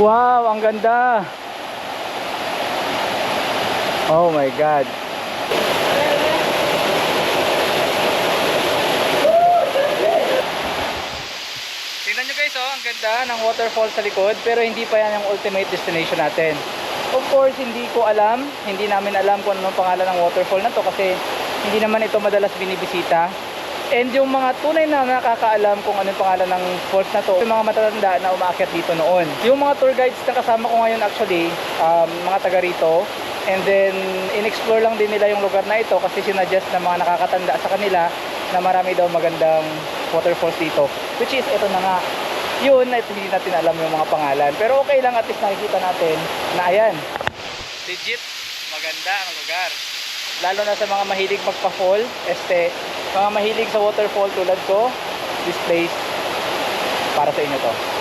Wow, ang ganda. Oh my God. Tingnan nyo guys, oh, ang ganda ng waterfall sa likod, pero hindi pa yan yung ultimate destination natin. Of course, hindi ko alam, hindi namin alam kung anong pangalan ng waterfall na to kasi hindi naman ito madalas binibisita. And yung mga tunay na nakakaalam kung anong pangalan ng falls na to, yung mga matatanda na umaakyat dito noon. Yung mga tour guides na kasama ko ngayon actually, um, mga taga rito, and then in-explore lang din nila yung lugar na ito kasi sinuggest ng mga nakakatanda sa kanila na marami daw magandang waterfalls dito. Which is, ito na nga, yun, na hindi natin alam yung mga pangalan. Pero okay lang at least nakikita natin na ayan, legit, maganda ang lugar. Lalo na sa mga mahilig magpa-fall, este, mga mahilig sa waterfall tulad ko, this place, para sa inyo to.